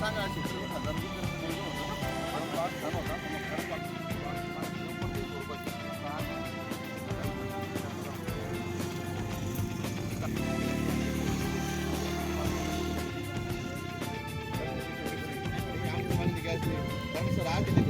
三个寝室可能就是公用的，咱们把咱们咱们咱们把。Thank you.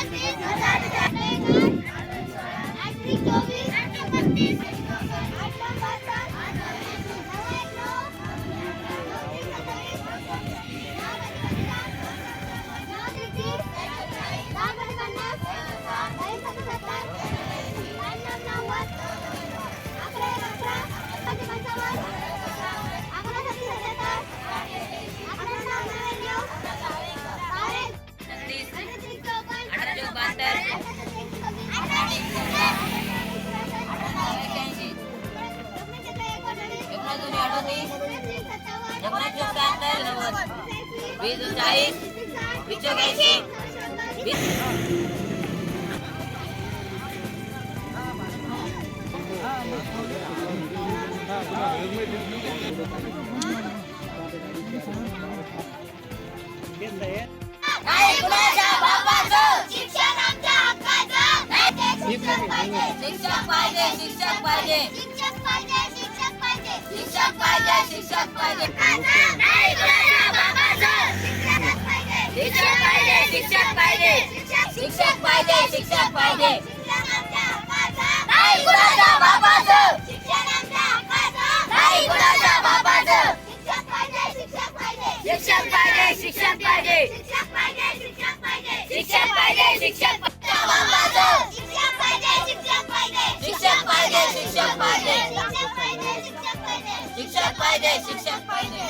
Hãy subscribe तीस एकोणीसशे शहात्तर नव्वद वीस चाळीस पिचोक्याऐंशी वीस शिक्षक पाहिजे शिक्षक पाहिजे शिक्षक पाहिजे. शिक्षक पाहिजे शिक्षक पाहिजे शिक्षक पाहिजे शिक्षक पाहिजे शिक्षक पाहिजे शिक्षक पाहिजे शिक्षक पाहिजे शिक्षण आमच्या हक्काचं नाही कुणाच्या बापाचं शिक्षक पाहिजे शिक्षक पाहिजे शिक्षक पाहिजे शिक्षक पाहिजे शिक्षक पाहिजे शिक्षक पाहिजे शिक्षक पाहिजे पाहिजे शिक्षण पाहिजे.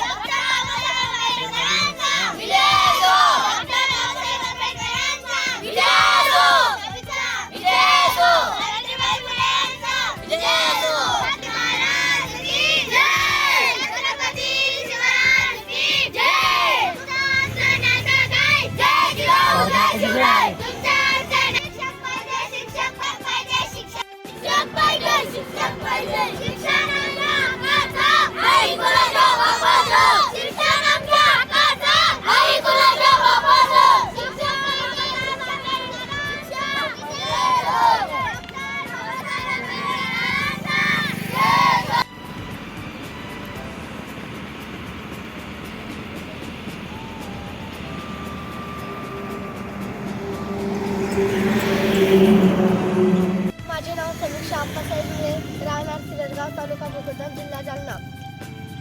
माझे नाव समीक्षा अप्पासाहेब राहणार सिरसगाव तालुका भोकरदन जिल्हा जालना.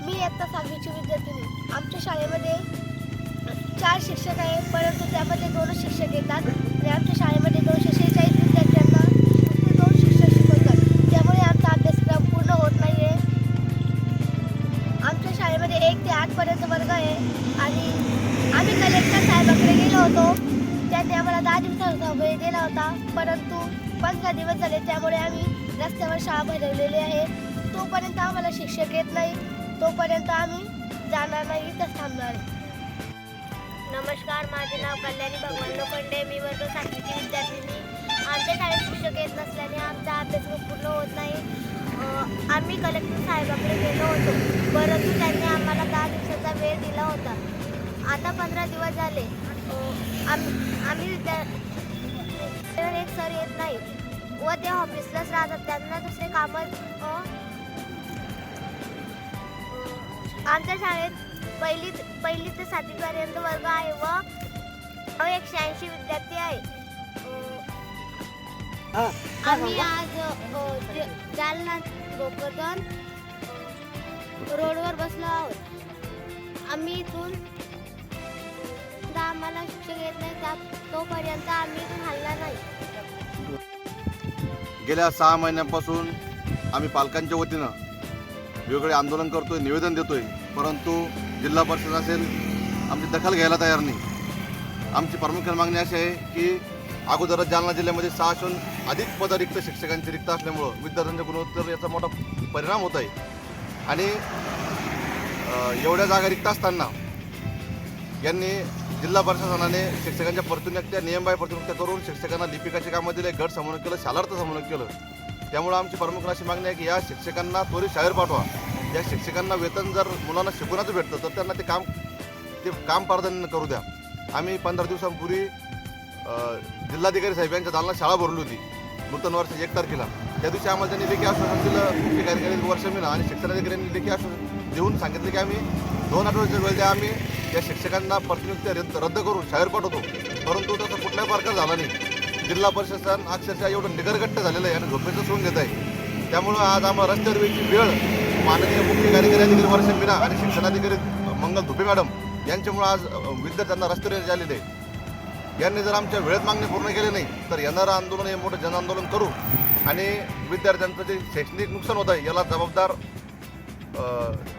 मी आत्ता सहावीची विद्यार्थिनी आमच्या शाळेमध्ये चार शिक्षक आहेत परंतु त्यामध्ये दोन शिक्षक येतात आणि आमच्या शाळेमध्ये दोन शिक्षक आम्हाला दहा दिवसाचा वेळ दिला होता. परंतु पंधरा दिवस झाले त्यामुळे आम्ही रस्त्यावर शाळा भरवलेली आहे. तोपर्यंत आम्हाला शिक्षक येत नाही. तोपर्यंत आम्ही जाणार नाही तर थांबणार. नमस्कार माझे नाव कल्याणी भगवान लोखंडे मी वर्ग सातवीची विद्यार्थिनी. आमच्या शाळेत शिक्षक येत नसल्याने आमचा अभ्यासक्रम पूर्ण होत नाही. आम्ही कलेक्टर साहेबाकडे गेलो होतो. परंतु त्यांनी आम्हाला दहा दिवसाचा वेळ दिला होता. आता पंधरा दिवस झाले. आम्ही तर एक सर येत नाही व ते ऑफिसलाच राहतात. त्यांना दुसरे कामं आमच्या शाळेत पहिली पहिली ते सातवीपर्यंत वर्ग आहे व एकशे ऐंशी विद्यार्थी आहे आम्ही आज जालना भोकरदन रोडवर बसलो आहोत. आम्ही इथून आम्हाला शिक्षक येत नाही त्या तोपर्यंत आम्ही इथून नाही. गेल्या सहा महिन्यांपासून आम्ही पालकांच्या वतीनं वेगवेगळे आंदोलन करतोय निवेदन देतोय. परंतु जिल्हा परिषद असेल आमची दखल घ्यायला तयार नाही. आमची प्रामुख्याने मागणी अशी आहे की अगोदरच जालना जिल्ह्यामध्ये सहाशून अधिक पद रिक्त शिक्षकांची रिक्त असल्यामुळं विद्यार्थ्यांच्या गुणवत्तेवर याचा मोठा परिणाम होत आहे. आणि एवढ्या जागा रिक्त असताना यांनी जिल्हा प्रशासनाने शिक्षकांच्या प्रतिनियुक्त्या नियमबाह्य प्रतिनियुक्त्या करून शिक्षकांना लिपिकाची कामं दिले गट समन्वय केलं शालार्थ समन्वय केलं. त्यामुळं आमची प्रमुख अशी मागणी आहे की या शिक्षकांना त्वरित शाळेत पाठवा. या शिक्षकांना वेतन जर मुलांना शिकवण्याचं भेटतं तर त्यांना ते काम ते काम प्राधान्य करू द्या. आम्ही पंधरा दिवसांपूर्वी जिल्हाधिकारी साहेब यांच्या दालनात शाळा भरली होती नूतन वर्ष एक तारखेला. त्या दिवशी आम्हाला त्यांनी लेखी आश्वासन दिलं मुख्य कार्यकारी वर्ष मिळा आणि शिक्षणाधिकाऱ्यांनी लेखी आश्वासन देऊन सांगितलं की आम्ही दोन आठवड्याच्या वेळ द्या आम्ही. या शिक्षकांना प्रतिनियुक्त्या रद्द रद्द करून शाळेत पाठवतो. परंतु त्याचा कुठल्याही प्रकार झाला नाही. जिल्हा प्रशासन अक्षरशः एवढं निगरगट्ट झालेलं आहे आणि झोपेचं सोडून घेत आहे. त्यामुळं आज आम्हाला रस्त्यावर वेळची वेळ माननीय मुख्य कार्यकारी अधिकारी वर्ष मीना आणि शिक्षणाधिकारी मंगल धुपे मॅडम यांच्यामुळं आज विद्यार्थ्यांना रस्त्यावर झालेले आलेले आहे. यांनी जर आमच्या वेळेत मागणी पूर्ण केली नाही तर येणारं आंदोलन हे मोठं जनआंदोलन करू आणि विद्यार्थ्यांचं जे शैक्षणिक नुकसान होत आहे याला जबाबदार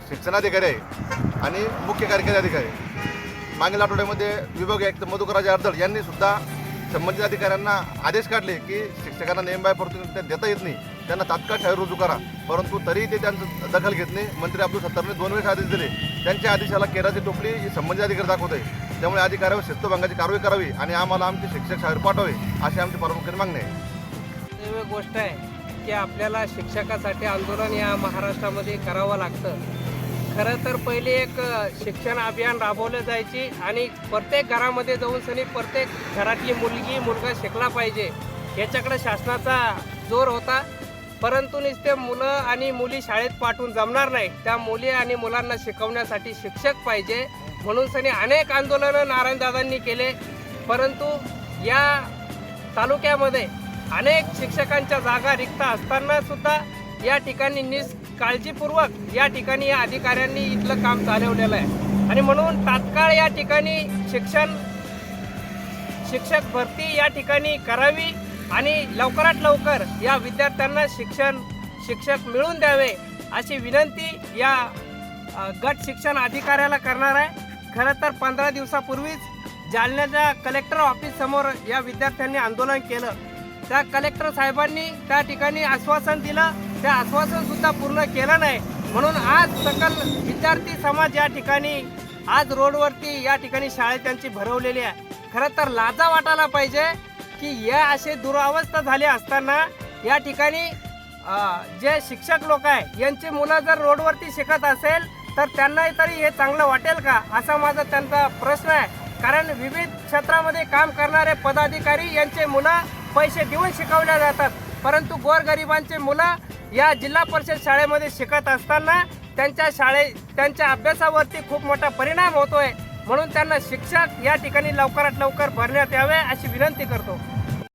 शिक्षणाधिकारी आहे आणि मुख्य कार्यकारी अधिकारी. आहे. मागील आठवड्यामध्ये विभागीय आयुक्त मधुकराजे अर्दळ यांनी सुद्धा संबंधित अधिकाऱ्यांना आदेश काढले की शिक्षकांना नेमबाय प्रतिनिधित्व देता येत नाही. त्यांना तात्काळ शाळेत रुजू करा. परंतु तरीही ते त्यांचं दखल घेत नाही. मंत्री अब्दुल सत्तारने दोन वेळेस आदेश दिले. त्यांच्या आदेशाला केराची टोपली ही संबंधित अधिकारी दाखवत आहे. त्यामुळे अधिकाऱ्यावर शिस्तभंगाची कारवाई करावी आणि आम्हाला आमचे शिक्षक शाळेत पाठवावे अशी आमची प्रामुख्याने मागणी आहे. दैव गोष्ट आहे. की आपल्याला शिक्षकासाठी आंदोलन या महाराष्ट्रामध्ये करावं लागतं. खरं तर पहिले एक शिक्षण अभियान राबवलं जायची आणि प्रत्येक घरामध्ये जाऊन सनी प्रत्येक घरातली मुलगी मुलगा शिकला पाहिजे. याच्याकडे शासनाचा जोर होता. परंतु नुसते मुलं आणि मुली शाळेत पाठवून जमणार नाही. त्या मुली आणि मुलांना शिकवण्यासाठी शिक्षक पाहिजे. म्हणून सनी अनेक आंदोलनं नारायणदादांनी केले. परंतु या तालुक्यामध्ये अनेक शिक्षकांच्या जागा रिक्त असताना सुद्धा या ठिकाणी निष्काळजीपूर्वक या ठिकाणी या अधिकाऱ्यांनी इथलं काम चालवलेलं आहे. आणि म्हणून तात्काळ या ठिकाणी शिक्षण शिक्षक भरती या ठिकाणी करावी आणि लवकरात लवकर या विद्यार्थ्यांना शिक्षण शिक्षक मिळून द्यावे अशी विनंती या गट शिक्षण अधिकाऱ्याला करणार आहे. खरं तर पंधरा दिवसापूर्वीच जालन्याच्या कलेक्टर ऑफिससमोर या विद्यार्थ्यांनी आंदोलन केलं. त्या कलेक्टर साहेबांनी त्या ठिकाणी आश्वासन दिलं. ते आश्वासन सुद्धा पूर्ण केलं नाही. म्हणून आज सकल विद्यार्थी समाज या ठिकाणी आज रोडवरती या ठिकाणी शाळेत त्यांची भरवलेली आहे. खरं तर लाजा वाटायला पाहिजे की या असे दुरावस्था झाली असताना या ठिकाणी जे शिक्षक लोक आहे यांची मुलं जर रोडवरती शिकत असेल तर त्यांनाही तरी हे चांगलं वाटेल का? असा माझा त्यांचा प्रश्न आहे. कारण विविध क्षेत्रामध्ये काम करणारे पदाधिकारी यांचे मुलं पैसे देऊन शिकवल्या जातात. परंतु गोरगरिबांचे मुलं या जिल्हा परिषद शाळेमध्ये शिकत असताना त्यांच्या शाळे त्यांच्या अभ्यासावरती खूप मोठा परिणाम होतोय. म्हणून त्यांना शिक्षक या ठिकाणी लवकरात लवकर भरण्यात यावे अशी विनंती करतो.